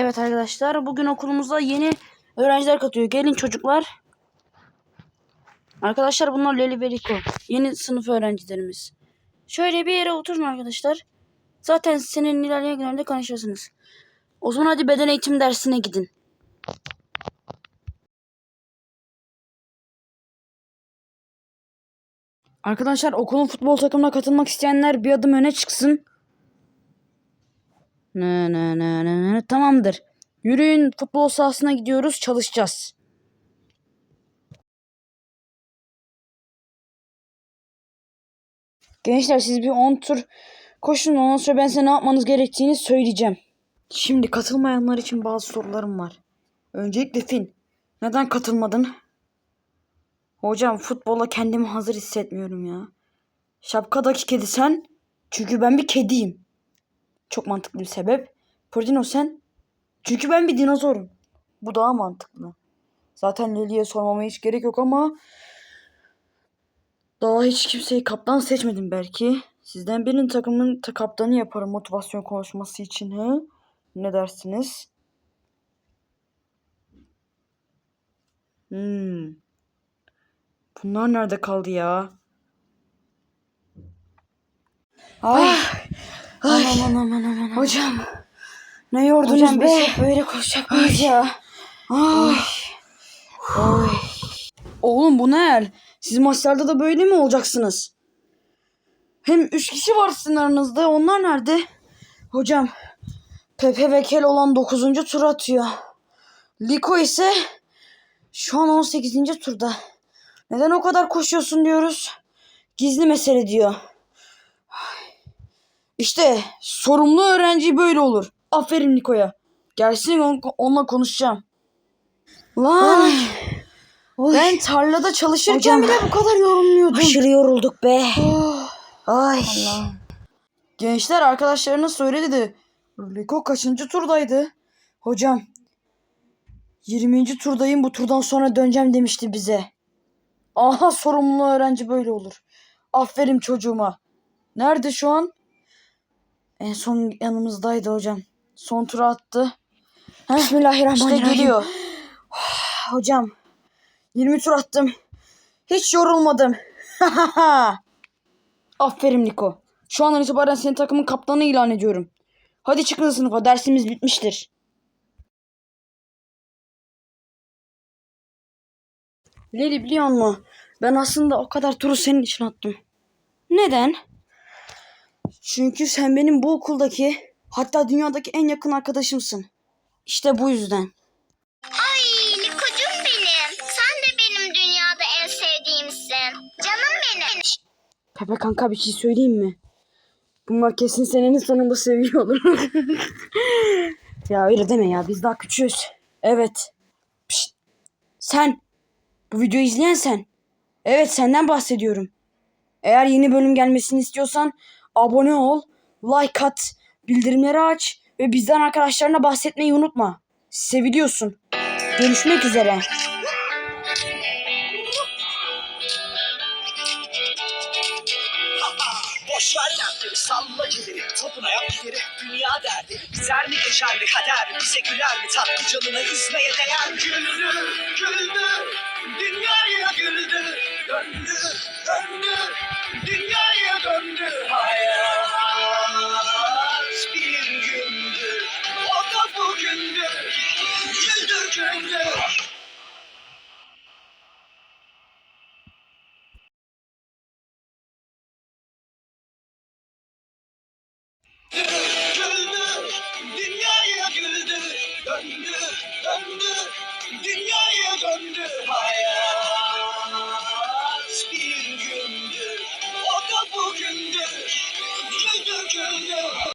Evet arkadaşlar bugün okulumuza yeni öğrenciler katıyor. Gelin çocuklar. Arkadaşlar bunlar Leli ve Liko. Yeni sınıf öğrencilerimiz. Şöyle bir yere oturun arkadaşlar. Zaten senin ilerleyen günlerde konuşuyorsunuz. O zaman hadi beden eğitim dersine gidin. Arkadaşlar okulun futbol takımına katılmak isteyenler bir adım öne çıksın. Ne ne ne ne ne tamamdır. Yürüyün futbol sahasına gidiyoruz çalışacağız. Gençler siz bir 10 tur koşun ondan sonra ben size ne yapmanız gerektiğini söyleyeceğim. Şimdi katılmayanlar için bazı sorularım var. Öncelikle Fin. Neden katılmadın? Hocam futbola kendimi hazır hissetmiyorum ya. Şapkadaki kedi sen. Çünkü ben bir kediyim. Çok mantıklı bir sebep. Pordino sen. Çünkü ben bir dinozorum. Bu daha mantıklı. Zaten Leli'ye sormama hiç gerek yok ama daha hiç kimseyi kaptan seçmedim belki. Sizden birinin takımın ta- kaptanı yaparım motivasyon konuşması için. He? Ne dersiniz? Hmm. Bunlar nerede kaldı ya? Ay. Ay. Aman aman aman aman. Hocam. Ne yordunuz Hocam be? böyle koşacak mıyız ya? Ay. Ay. Oğlum bu ne hal? Siz maçlarda da böyle mi olacaksınız? Hem üç kişi var sizin aranızda. Onlar nerede? Hocam. Pepe ve Kel olan 9. tur atıyor. Liko ise şu an 18. turda. Neden o kadar koşuyorsun diyoruz. Gizli mesele diyor. İşte sorumlu öğrenci böyle olur. Aferin Liko'ya. Gelsin on- onunla konuşacağım. Lan Ay. Oy. ben tarlada çalışırken Hocam. bile bu kadar yorulmuyordum. Aşırı yorulduk be. Oh. Ay. Gençler arkadaşlarına söyledi de Liko kaçıncı turdaydı? Hocam 20. turdayım bu turdan sonra döneceğim demişti bize. Aha sorumlu öğrenci böyle olur. Aferin çocuğuma. Nerede şu an? En son yanımızdaydı hocam. Son tura attı. Heh, işte Bismillahirrahmanirrahim. geliyor. hocam 20 tur attım. Hiç yorulmadım. Aferin Niko. Şu andan itibaren senin takımın kaptanı ilan ediyorum. Hadi çıkın sınıfa dersimiz bitmiştir. Leli biliyor musun? Ben aslında o kadar turu senin için attım. Neden? Çünkü sen benim bu okuldaki hatta dünyadaki en yakın arkadaşımsın. İşte bu yüzden. Ay Liko'cum benim. Sen de benim dünyada en sevdiğimsin. Canım benim. Pepe kanka bir şey söyleyeyim mi? Bunlar kesin senenin sonunda seviyorlar. ya öyle deme ya biz daha küçüğüz. Evet. Pişt. Sen. Bu videoyu izleyen sen. Evet senden bahsediyorum. Eğer yeni bölüm gelmesini istiyorsan abone ol, like at, bildirimleri aç ve bizden arkadaşlarına bahsetmeyi unutma. Seviliyorsun. Görüşmek üzere. Boş ver dertleri salla gideri Topuna yap gideri dünya derdi. Biter mi geçer mi kader Bize güler mi? Tatlı canına üzmeye değer Güldü güldü. Dünyaya güldü. Döndü döndü. Dünyaya döndü, döndü, dünyaya döndü.